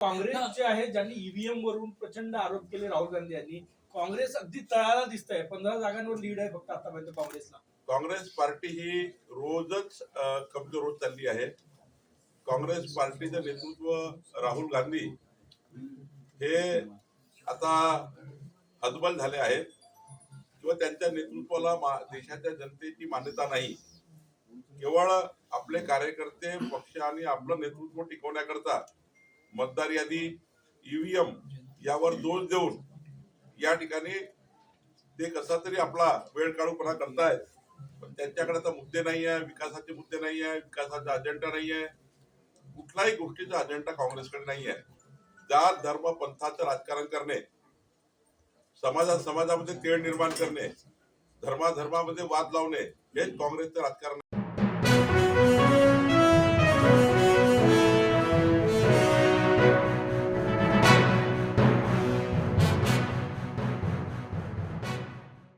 काँग्रेस जे आहे ज्यांनी ईव्हीएम वरून प्रचंड आरोप केले राहुल गांधी यांनी काँग्रेस अगदी तळाला दिसत आहे पंधरा जागांवर लीड आहे फक्त आतापर्यंत काँग्रेसला. काँग्रेस पार्टी ही रोजच कमजोर होत चालली आहे. काँग्रेस पार्टीचं नेतृत्व राहुल गांधी हे आता हतबल झाले आहेत. किंवा त्यांच्या नेतृत्वाला देशाच्या जनतेची मान्यता नाही. केवळ आपले कार्यकर्ते पक्ष आणि आपलं नेतृत्व टिकवण्याकरता मतदार यादी ईव्हीएम यावर दोष देऊन या ठिकाणी ते कसा तरी आपला वेळ काढूपणा करतायत. पण त्यांच्याकडे तर मुद्दे नाही आहे विकासाचे मुद्दे नाही आहे विकासाचा अजेंडा नाही आहे. कुठल्याही गोष्टीचा अजेंडा काँग्रेसकडे नाही आहे. जात धर्म पंथाचं राजकारण करणे समाजात समाजामध्ये तेढ निर्माण करणे धर्माधर्मामध्ये वाद लावणे हेच काँग्रेसचं राजकारण